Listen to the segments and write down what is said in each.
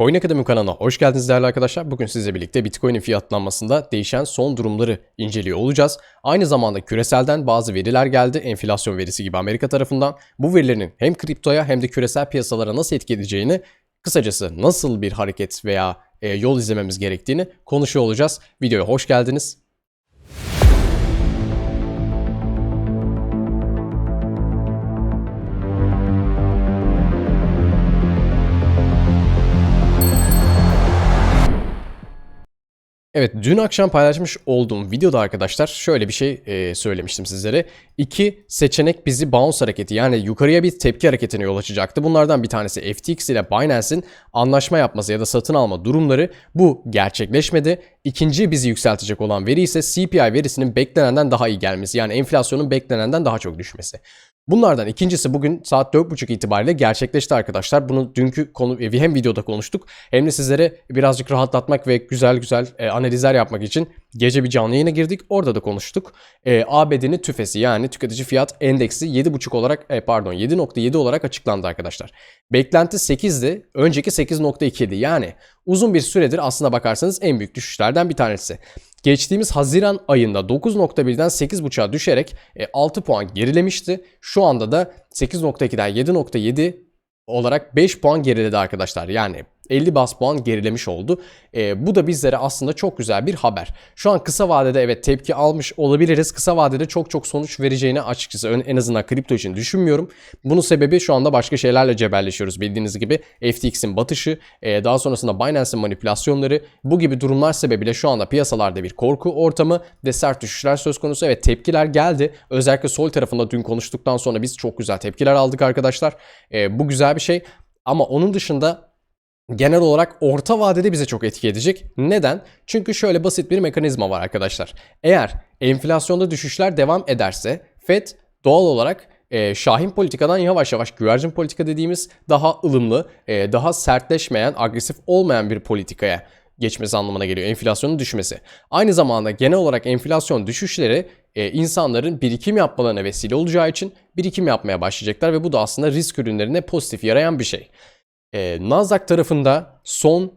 Coin Akademi kanalına hoş geldiniz değerli arkadaşlar. Bugün sizle birlikte Bitcoin'in fiyatlanmasında değişen son durumları inceliyor olacağız. Aynı zamanda küreselden bazı veriler geldi. Enflasyon verisi gibi Amerika tarafından. Bu verilerin hem kriptoya hem de küresel piyasalara nasıl etki edeceğini, kısacası nasıl bir hareket veya e, yol izlememiz gerektiğini konuşuyor olacağız. Videoya hoş geldiniz. Evet dün akşam paylaşmış olduğum videoda arkadaşlar şöyle bir şey e, söylemiştim sizlere. İki seçenek bizi bounce hareketi yani yukarıya bir tepki hareketine yol açacaktı. Bunlardan bir tanesi FTX ile Binance'in anlaşma yapması ya da satın alma durumları. Bu gerçekleşmedi. İkinci bizi yükseltecek olan veri ise CPI verisinin beklenenden daha iyi gelmesi. Yani enflasyonun beklenenden daha çok düşmesi. Bunlardan ikincisi bugün saat 4.30 itibariyle gerçekleşti arkadaşlar. Bunu dünkü konu hem videoda konuştuk hem de sizlere birazcık rahatlatmak ve güzel güzel e, analizler yapmak için gece bir canlı yayına girdik. Orada da konuştuk. E, ABD'nin tüfesi yani tüketici fiyat endeksi 7.5 olarak e, pardon 7.7 olarak açıklandı arkadaşlar. Beklenti 8'di. Önceki 8.2 idi. Yani uzun bir süredir aslına bakarsanız en büyük düşüşlerden bir tanesi. Geçtiğimiz Haziran ayında 9.1'den 8.5'a düşerek 6 puan gerilemişti. Şu anda da 8.2'den 7.7 olarak 5 puan geriledi arkadaşlar. Yani 50 bas puan gerilemiş oldu. E, bu da bizlere aslında çok güzel bir haber. Şu an kısa vadede evet tepki almış olabiliriz. Kısa vadede çok çok sonuç vereceğini açıkçası en azından kripto için düşünmüyorum. Bunun sebebi şu anda başka şeylerle cebelleşiyoruz bildiğiniz gibi. FTX'in batışı, e, daha sonrasında Binance'in manipülasyonları bu gibi durumlar sebebiyle şu anda piyasalarda bir korku ortamı ve sert düşüşler söz konusu. Evet tepkiler geldi. Özellikle sol tarafında dün konuştuktan sonra biz çok güzel tepkiler aldık arkadaşlar. E, bu güzel bir şey. Ama onun dışında genel olarak orta vadede bize çok etki edecek. Neden? Çünkü şöyle basit bir mekanizma var arkadaşlar. Eğer enflasyonda düşüşler devam ederse Fed doğal olarak e, Şahin politikadan yavaş yavaş güvercin politika dediğimiz daha ılımlı, e, daha sertleşmeyen, agresif olmayan bir politikaya geçmesi anlamına geliyor enflasyonun düşmesi. Aynı zamanda genel olarak enflasyon düşüşleri e, insanların birikim yapmalarına vesile olacağı için birikim yapmaya başlayacaklar ve bu da aslında risk ürünlerine pozitif yarayan bir şey. E, Nasdaq tarafında son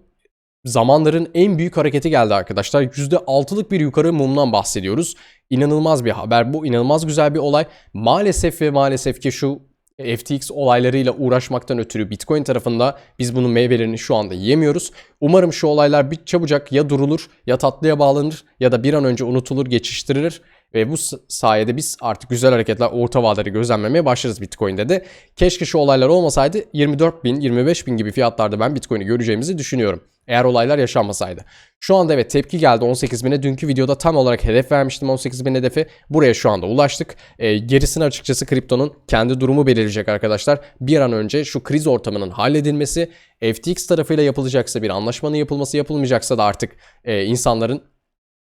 zamanların en büyük hareketi geldi arkadaşlar. %6'lık bir yukarı mumdan bahsediyoruz. İnanılmaz bir haber bu. inanılmaz güzel bir olay. Maalesef ve maalesef ki şu FTX olaylarıyla uğraşmaktan ötürü Bitcoin tarafında biz bunun meyvelerini şu anda yiyemiyoruz. Umarım şu olaylar bir çabucak ya durulur ya tatlıya bağlanır ya da bir an önce unutulur, geçiştirilir. Ve bu sayede biz artık güzel hareketler orta vadeli gözlemlemeye başlarız Bitcoin'de de. Keşke şu olaylar olmasaydı 24 bin, 25 bin gibi fiyatlarda ben Bitcoin'i göreceğimizi düşünüyorum. Eğer olaylar yaşanmasaydı. Şu anda evet tepki geldi 18 bine. Dünkü videoda tam olarak hedef vermiştim 18 bin hedefi. Buraya şu anda ulaştık. E, gerisini açıkçası kriptonun kendi durumu belirleyecek arkadaşlar. Bir an önce şu kriz ortamının halledilmesi, FTX tarafıyla yapılacaksa bir anlaşmanın yapılması yapılmayacaksa da artık e, insanların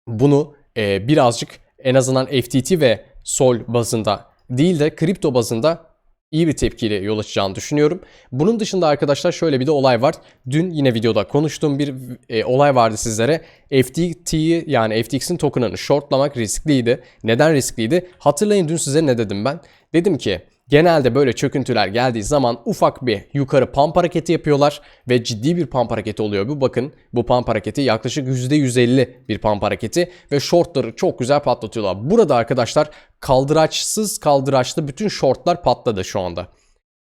bunu e, birazcık en azından FTT ve Sol bazında değil de kripto bazında iyi bir tepkiyle yol açacağını düşünüyorum. Bunun dışında arkadaşlar şöyle bir de olay var. Dün yine videoda konuştuğum bir e, olay vardı sizlere. FTT'yi yani FTX'in token'ını shortlamak riskliydi. Neden riskliydi? Hatırlayın dün size ne dedim ben? Dedim ki Genelde böyle çöküntüler geldiği zaman ufak bir yukarı pump hareketi yapıyorlar ve ciddi bir pump hareketi oluyor. Bu bakın bu pump hareketi yaklaşık %150 bir pump hareketi ve shortları çok güzel patlatıyorlar. Burada arkadaşlar kaldıraçsız kaldıraçlı bütün shortlar patladı şu anda.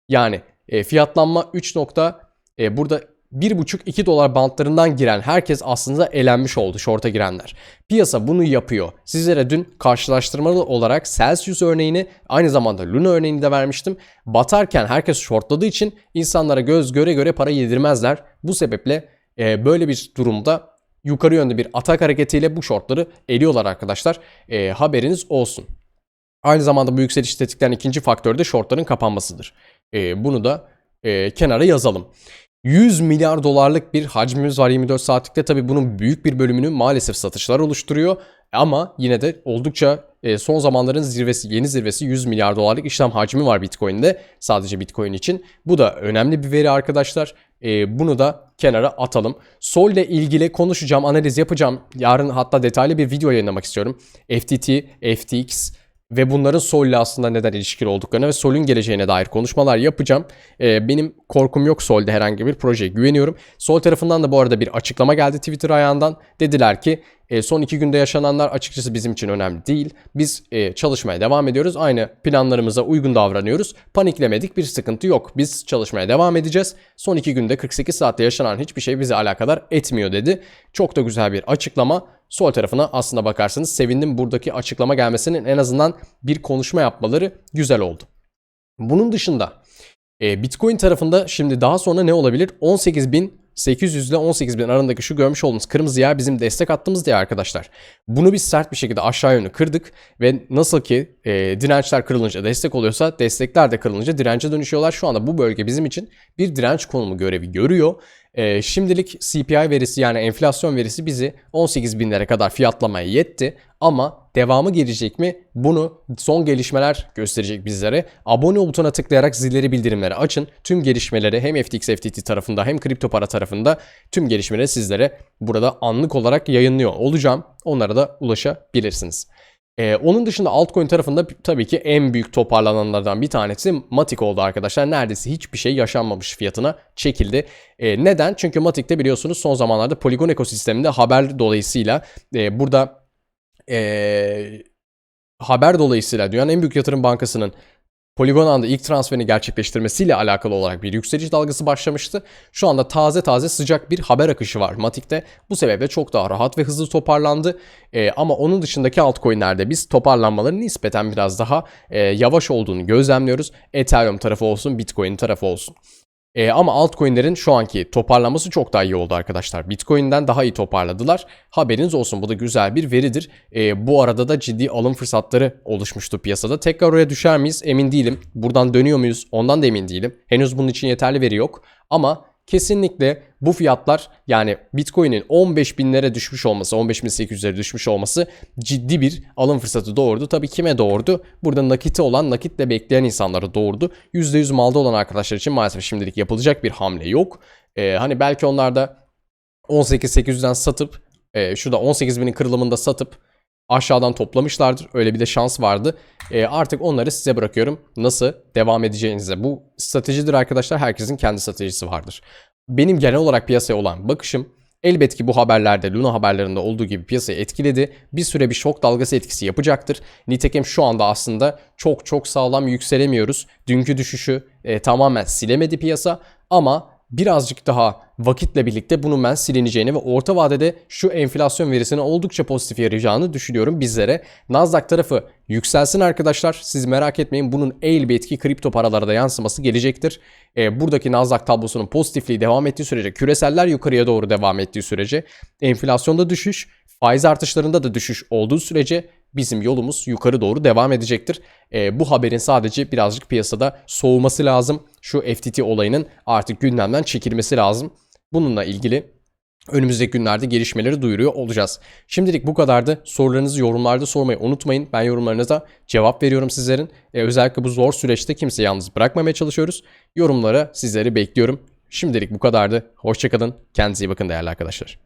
Yani e, fiyatlanma 3 nokta e, burada 1,5-2 dolar bantlarından giren herkes aslında elenmiş oldu short'a girenler. Piyasa bunu yapıyor. Sizlere dün karşılaştırmalı olarak Celsius örneğini aynı zamanda Luna örneğini de vermiştim. Batarken herkes shortladığı için insanlara göz göre göre para yedirmezler. Bu sebeple e, böyle bir durumda yukarı yönde bir atak hareketiyle bu shortları eliyorlar arkadaşlar. E, haberiniz olsun. Aynı zamanda bu yükseliş tetikleyen ikinci faktör de shortların kapanmasıdır. E, bunu da e, kenara yazalım. 100 milyar dolarlık bir hacmimiz var 24 saatlikte. Tabii bunun büyük bir bölümünü maalesef satışlar oluşturuyor. Ama yine de oldukça e, son zamanların zirvesi, yeni zirvesi 100 milyar dolarlık işlem hacmi var Bitcoin'de. Sadece Bitcoin için. Bu da önemli bir veri arkadaşlar. E, bunu da kenara atalım. Sol ile ilgili konuşacağım, analiz yapacağım. Yarın hatta detaylı bir video yayınlamak istiyorum. FTT, FTX, ve bunların Sol ile aslında neden ilişkili olduklarına ve Sol'ün geleceğine dair konuşmalar yapacağım. Ee, benim korkum yok Sol'de herhangi bir projeye güveniyorum. Sol tarafından da bu arada bir açıklama geldi Twitter ayağından. Dediler ki e, son iki günde yaşananlar açıkçası bizim için önemli değil. Biz e, çalışmaya devam ediyoruz. Aynı planlarımıza uygun davranıyoruz. Paniklemedik bir sıkıntı yok. Biz çalışmaya devam edeceğiz. Son iki günde 48 saatte yaşanan hiçbir şey bizi alakadar etmiyor dedi. Çok da güzel bir açıklama. Sol tarafına aslında bakarsanız sevindim. Buradaki açıklama gelmesinin en azından bir konuşma yapmaları güzel oldu. Bunun dışında e, Bitcoin tarafında şimdi daha sonra ne olabilir? 18.800 ile 18.000 arasındaki şu görmüş olduğunuz kırmızı yer bizim destek attığımız diye arkadaşlar. Bunu biz sert bir şekilde aşağı yönlü kırdık ve nasıl ki e, dirençler kırılınca destek oluyorsa destekler de kırılınca dirence dönüşüyorlar. Şu anda bu bölge bizim için bir direnç konumu görevi görüyor. E, şimdilik CPI verisi yani enflasyon verisi bizi 18 binlere kadar fiyatlamaya yetti. Ama devamı gelecek mi? Bunu son gelişmeler gösterecek bizlere. Abone ol butonuna tıklayarak zilleri bildirimleri açın. Tüm gelişmeleri hem FTX FTT tarafında hem kripto para tarafında tüm gelişmeleri sizlere burada anlık olarak yayınlıyor olacağım. Onlara da ulaşabilirsiniz. Ee, onun dışında altcoin tarafında tabii ki en büyük toparlananlardan bir tanesi Matic oldu arkadaşlar. Neredeyse hiçbir şey yaşanmamış fiyatına çekildi. Ee, neden? Çünkü Matic'te biliyorsunuz son zamanlarda Polygon ekosisteminde haber dolayısıyla e, burada e, haber dolayısıyla dünyanın en büyük yatırım bankasının Polygon anda ilk transferini gerçekleştirmesiyle alakalı olarak bir yükseliş dalgası başlamıştı. Şu anda taze taze sıcak bir haber akışı var Matik'te. Bu sebeple çok daha rahat ve hızlı toparlandı. Ee, ama onun dışındaki altcoin'lerde biz toparlanmaların nispeten biraz daha e, yavaş olduğunu gözlemliyoruz. Ethereum tarafı olsun, Bitcoin tarafı olsun. E, ama altcoin'lerin şu anki toparlanması çok daha iyi oldu arkadaşlar. Bitcoin'den daha iyi toparladılar. Haberiniz olsun bu da güzel bir veridir. E, bu arada da ciddi alım fırsatları oluşmuştu piyasada. Tekrar oraya düşer miyiz emin değilim. Buradan dönüyor muyuz ondan da emin değilim. Henüz bunun için yeterli veri yok. Ama kesinlikle bu fiyatlar yani Bitcoin'in 15 binlere düşmüş olması, 15.800'lere düşmüş olması ciddi bir alım fırsatı doğurdu. Tabii kime doğurdu? Burada nakiti olan, nakitle bekleyen insanları doğurdu. %100 malda olan arkadaşlar için maalesef şimdilik yapılacak bir hamle yok. Ee, hani belki onlar da 18.800'den satıp, e, şurada 18.000'in kırılımında satıp aşağıdan toplamışlardır. Öyle bir de şans vardı. E, artık onları size bırakıyorum. Nasıl devam edeceğinize. Bu stratejidir arkadaşlar. Herkesin kendi stratejisi vardır. Benim genel olarak piyasaya olan bakışım Elbet ki bu haberlerde Luna haberlerinde olduğu gibi piyasayı etkiledi. Bir süre bir şok dalgası etkisi yapacaktır. Nitekim şu anda aslında çok çok sağlam yükselemiyoruz. Dünkü düşüşü e, tamamen silemedi piyasa ama birazcık daha vakitle birlikte bunun ben silineceğini ve orta vadede şu enflasyon verisini oldukça pozitif yarayacağını düşünüyorum bizlere. Nasdaq tarafı yükselsin arkadaşlar. Siz merak etmeyin bunun elbet ki kripto paralara da yansıması gelecektir. E, buradaki Nasdaq tablosunun pozitifliği devam ettiği sürece, küreseller yukarıya doğru devam ettiği sürece, enflasyonda düşüş, faiz artışlarında da düşüş olduğu sürece bizim yolumuz yukarı doğru devam edecektir. E, bu haberin sadece birazcık piyasada soğuması lazım. Şu FTT olayının artık gündemden çekilmesi lazım. Bununla ilgili önümüzdeki günlerde gelişmeleri duyuruyor olacağız. Şimdilik bu kadardı. Sorularınızı yorumlarda sormayı unutmayın. Ben yorumlarınıza cevap veriyorum sizlerin. E, özellikle bu zor süreçte kimseyi yalnız bırakmamaya çalışıyoruz. Yorumlara sizleri bekliyorum. Şimdilik bu kadardı. Hoşçakalın. Kendinize iyi bakın değerli arkadaşlar.